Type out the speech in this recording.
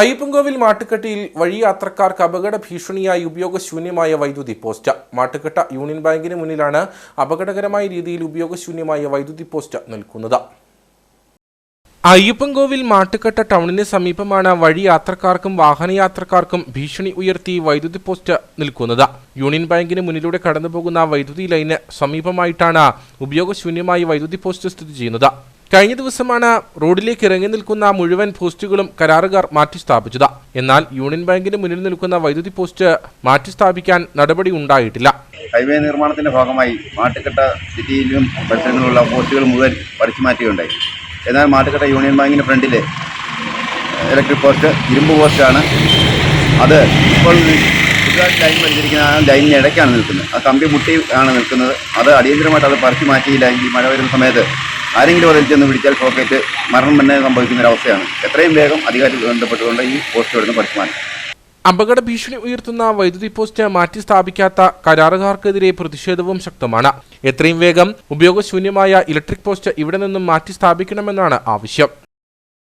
അയ്യപ്പൻകോവിൽ മാട്ടുക്കെട്ടിയിൽ വഴി യാത്രക്കാർക്ക് അപകട ഭീഷണിയായി ഉപയോഗശൂന്യമായ വൈദ്യുതി പോസ്റ്റ്. മാട്ടുക്കെട്ട യൂണിയൻ ബാങ്കിന് മുന്നിലാണ് അപകടകരമായ രീതിയിൽ ഉപയോഗശൂന്യമായ വൈദ്യുതി പോസ്റ്റ് നിൽക്കുന്നത്. അയ്യപ്പൻകോവിൽ മാട്ടുക്കെട്ട ടൗണിന് സമീപമാണ് വഴി യാത്രക്കാർക്കും വാഹനയാത്രക്കാർക്കും ഭീഷണി ഉയർത്തി വൈദ്യുതി പോസ്റ്റ് നിൽക്കുന്നത്. യൂണിയൻ ബാങ്കിന് മുന്നിലൂടെ കടന്നുപോകുന്ന വൈദ്യുതി ലൈന് സമീപമായിട്ടാണ് ഉപയോഗശൂന്യമായി വൈദ്യുതി പോസ്റ്റ് സ്ഥിതി ചെയ്യുന്നത്. കഴിഞ്ഞ ദിവസമാണ് റോഡിലേക്ക് ഇറങ്ങി നിൽക്കുന്ന മുഴുവൻ പോസ്റ്റുകളും കരാറുകാർ മാറ്റി സ്ഥാപിച്ചത് എന്നാൽ യൂണിയൻ ബാങ്കിന് മുന്നിൽ നിൽക്കുന്ന വൈദ്യുതി പോസ്റ്റ് മാറ്റി സ്ഥാപിക്കാൻ നടപടി ഉണ്ടായിട്ടില്ല. ഹൈവേ നിർമ്മാണത്തിന്റെ ഭാഗമായി മാട്ടുക്കട്ട സിറ്റിയിലും പരിസരങ്ങളിലുള്ള പോസ്റ്റുകൾ മുഴുവൻ പഠിച്ചു മാറ്റുകയുണ്ടായി. എന്നാൽ മാട്ടുക്കട്ട യൂണിയൻ ബാങ്കിന്റെ ഫ്രണ്ടിലെ ഇലക്ട്രിക് പോസ്റ്റ് ഇരുമ്പ് പോസ്റ്റാണ്. അത് ഇപ്പോൾ ലൈൻ വലിച്ചിരിക്കുന്ന ആ ലൈനിന് ഇടയ്ക്കാണ് നിൽക്കുന്നത്. ആ കമ്പി മുട്ടി ആണ് നിൽക്കുന്നത്. അത് അടിയന്തരമായിട്ട് അത് പറിച്ചു മാറ്റിയില്ല ഈ മഴ വരുന്ന സമയത്ത് ആരെങ്കിലും അതിൽ ചെന്ന് പിടിച്ചാൽ ഷോക്കേറ്റ് മരണം തന്നെ സംഭവിക്കുന്ന ഒരു അവസ്ഥയാണ് എത്രയും വേഗം അധികാരികൾ ബന്ധപ്പെട്ടുകൊണ്ട് ഈ പോസ്റ്റ് ഇവിടുന്ന് പഠിക്കുവാൻ അപകട ഭീഷണി ഉയർത്തുന്ന വൈദ്യുതി പോസ്റ്റ് മാറ്റി സ്ഥാപിക്കാത്ത കരാറുകാർക്കെതിരെ പ്രതിഷേധവും ശക്തമാണ്. എത്രയും വേഗം ഉപയോഗശൂന്യമായ ഇലക്ട്രിക് പോസ്റ്റ് ഇവിടെ നിന്നും മാറ്റി സ്ഥാപിക്കണമെന്നാണ് ആവശ്യം.